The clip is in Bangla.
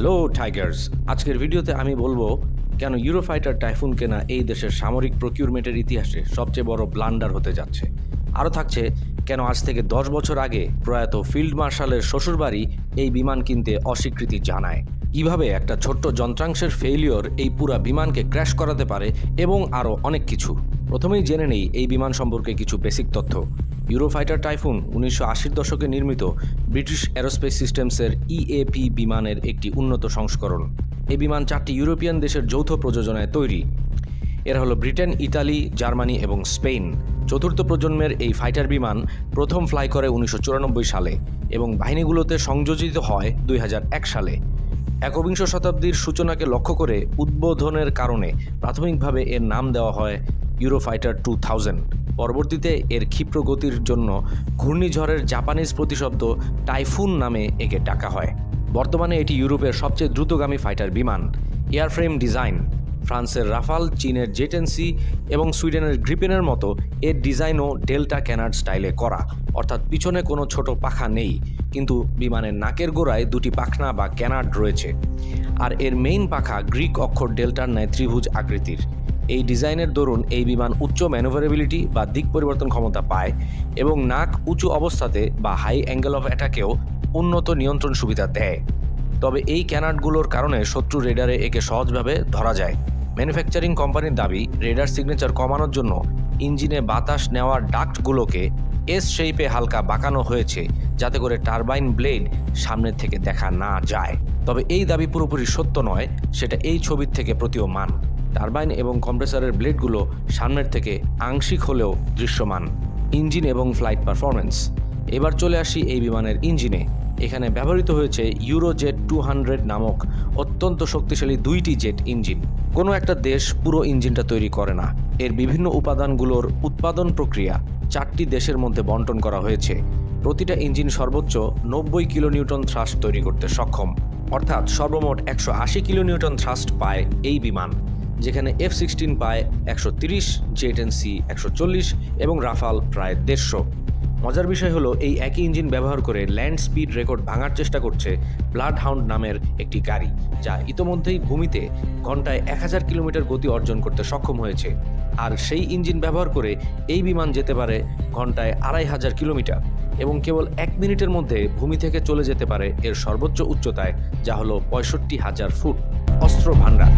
হ্যালো টাইগার্স আজকের ভিডিওতে আমি বলব, কেন ইউরোফাইটার টাইফুন কেনা এই দেশের সামরিক প্রকিউরমেন্টের ইতিহাসে সবচেয়ে বড় ব্লান্ডার হতে যাচ্ছে। আরও থাকছে, কেন আজ থেকে দশ বছর আগে প্রয়াত ফিল্ড মার্শালের শ্বশুরবাড়ি এই বিমান কিনতে অস্বীকৃতি জানায়। কীভাবে একটা ছোট্ট যন্ত্রাংশের ফেইলিওর এই পুরা বিমানকে ক্র্যাশ করাতে পারে এবং আরও অনেক কিছু। প্রথমেই জেনে নেই এই বিমান সম্পর্কে কিছু বেসিক তথ্য। ইউরোফাইটার টাইফুন উনিশশো আশির দশকে নির্মিত ব্রিটিশ অ্যারোস্পেস সিস্টেমসের ইএপি বিমানের একটি উন্নত সংস্করণ। এই বিমান চারটি ইউরোপিয়ান দেশের যৌথ প্রযোজনায় তৈরি। এরা হলো ব্রিটেন, ইতালি, জার্মানি এবং স্পেন। চতুর্থ প্রজন্মের এই ফাইটার বিমান প্রথম ফ্লাই করে উনিশশো চুরানব্বই সালে এবং বাহিনীগুলোতে সংযোজিত হয় দুই হাজার এক সালে। একবিংশ শতাব্দীর সূচনাকে লক্ষ্য করে উদ্বোধনের কারণে প্রাথমিকভাবে এর নাম দেওয়া হয় ইউরোফাইটার টু থাউজেন্ড। পরবর্তীতে এর ক্ষিপ্র গতির জন্য ঘূর্ণিঝড়ের জাপানিজ প্রতিশব্দ টাইফুন নামে একে ডাকা হয়। বর্তমানে এটি ইউরোপের সবচেয়ে দ্রুতগামী ফাইটার বিমান, এয়ারফ্রেম ডিজাইন। ফ্রান্সের রাফাল, চীনের জেটেন্সি এবং সুইডেনের গ্রিপেনের মতো এর ডিজাইনও ডেল্টা ক্যানাড স্টাইলে করা। অর্থাৎ পিছনে কোনো ছোট পাখা নেই, কিন্তু বিমানের নাকের গোড়ায় দুটি পাখনা বা ক্যানাড রয়েছে। আর এর মেইন পাখা গ্রিক অক্ষর ডেল্টার ন্যায় ত্রিভুজ আকৃতির। এই ডিজাইনের দরুন এই বিমান উচ্চ ম্যানুভারেবিলিটি বা দিক পরিবর্তন ক্ষমতা পায় এবং নাক উঁচু অবস্থাতে বা হাই অ্যাঙ্গেল অফ অ্যাটাকেও উন্নত নিয়ন্ত্রণ সুবিধা দেয়। তবে এই ক্যানাটগুলোর কারণে শত্রু রেডারে একে সহজভাবে ধরা যায়। ম্যানুফ্যাকচারিং কোম্পানির দাবি রেডার সিগনেচার কমানোর জন্য ইঞ্জিনে বাতাস নেওয়ার ডাক্টগুলোকে এস শেপে হালকা বাঁকানো হয়েছে যাতে করে টারবাইন ব্লেড সামনের থেকে দেখা না যায়। তবে এই দাবি পুরোপুরি সত্য নয়, সেটা এই ছবির থেকে প্রতীয়মান। টারবাইন এবং কম্প্রেসারের ব্লেডগুলো সামনের থেকে আংশিক হলেও দৃশ্যমান। ইঞ্জিন এবং ফ্লাইট পারফরমেন্স এবার চলে আসি এই বিমানের ইঞ্জিনে। এখানে ব্যবহৃত হয়েছে ইউরোজেট টু হান্ড্রেড নামক অত্যন্ত শক্তিশালী দুইটি জেট ইঞ্জিন। কোনো একটা দেশ পুরো ইঞ্জিনটা তৈরি করে না। এর বিভিন্ন উপাদানগুলোর উৎপাদন প্রক্রিয়া চারটি দেশের মধ্যে বন্টন করা হয়েছে। প্রতিটা ইঞ্জিন সর্বোচ্চ নব্বই কিলোনিউটন থ্রাস্ট তৈরি করতে সক্ষম। অর্থাৎ সর্বমোট একশো আশি কিলোনিউটন থ্রাস্ট পায় এই বিমান, যেখানে এফ সিক্সটিন পায় একশো তিরিশ জেটেন্সি একশো চল্লিশ এবং রাফাল প্রায় দেড়শো। মজার বিষয় হলো, এই একই ইঞ্জিন ব্যবহার করে ল্যান্ড স্পিড রেকর্ড ভাঙার চেষ্টা করছে ব্লাড হাউন্ড নামের একটি গাড়ি, যা ইতোমধ্যেই ভূমিতে ঘন্টায় এক হাজার কিলোমিটার গতি অর্জন করতে সক্ষম হয়েছে। আর সেই ইঞ্জিন ব্যবহার করে এই বিমান যেতে পারে ঘন্টায় আড়াই হাজার কিলোমিটার এবং কেবল এক মিনিটের মধ্যে ভূমি থেকে চলে যেতে পারে এর সর্বোচ্চ উচ্চতায়, যা হলো পঁয়ষট্টি হাজার ফুট অস্ত্র ভাণ্ডার।